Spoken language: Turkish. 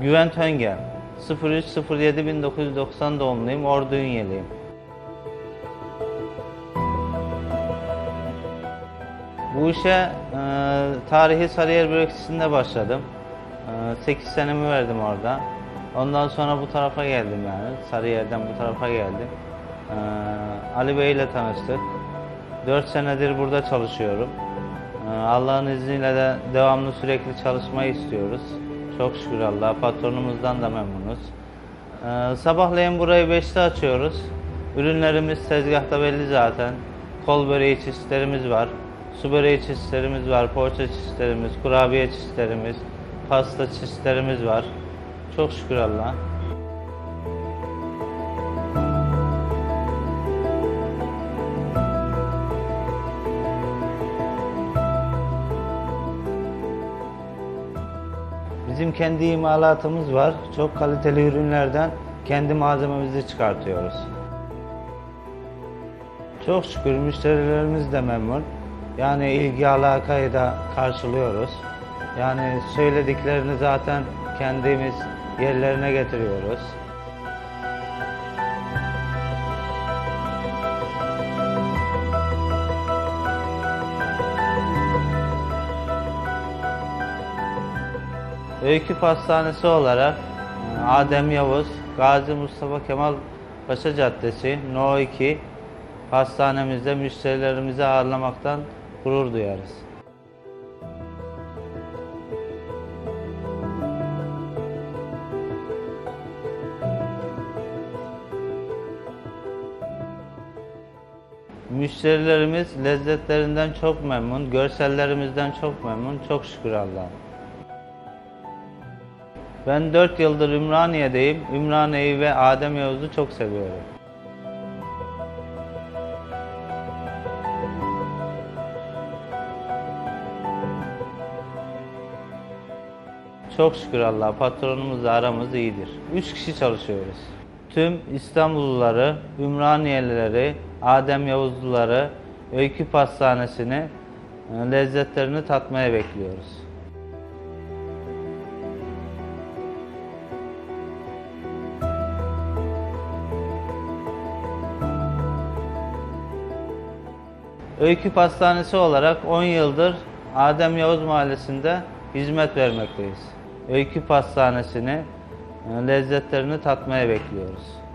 Güvent Höngel. 03.07.1990 doğumluyum. Ordu Ünyeliyim. Bu işe e, tarihi Sarıyer Börekçisi'nde başladım. E, 8 senemi verdim orada. Ondan sonra bu tarafa geldim yani. Sarıyer'den bu tarafa geldim. E, Ali Bey ile tanıştık. 4 senedir burada çalışıyorum. E, Allah'ın izniyle de devamlı sürekli çalışmayı istiyoruz. Çok şükür Allah'a. Patronumuzdan da memnunuz. E, sabahleyin burayı 5'te açıyoruz. Ürünlerimiz tezgahta belli zaten. Kol böreği çeşitlerimiz var. Su böreği çeşitlerimiz var. Poğaça çeşitlerimiz, kurabiye çeşitlerimiz, pasta çeşitlerimiz var. Çok şükür Allah'a. Bizim kendi imalatımız var. Çok kaliteli ürünlerden kendi malzememizi çıkartıyoruz. Çok şükür müşterilerimiz de memnun. Yani ilgi alakayı da karşılıyoruz. Yani söylediklerini zaten kendimiz yerlerine getiriyoruz. Öykü Pastanesi olarak Adem Yavuz, Gazi Mustafa Kemal Paşa Caddesi, No 2 pastanemizde müşterilerimizi ağırlamaktan gurur duyarız. Müşterilerimiz lezzetlerinden çok memnun, görsellerimizden çok memnun, çok şükür Allah'a. Ben 4 yıldır Ümraniye'deyim. Ümraniye'yi ve Adem Yavuz'u çok seviyorum. Çok şükür Allah patronumuzla aramız iyidir. 3 kişi çalışıyoruz. Tüm İstanbulluları, Ümraniyelileri, Adem Yavuzluları, Öykü Pastanesi'ni e, lezzetlerini tatmaya bekliyoruz. Öykü Pastanesi olarak 10 yıldır Adem Yavuz Mahallesi'nde hizmet vermekteyiz. Öykü Pastanesi'ni e, lezzetlerini tatmaya bekliyoruz.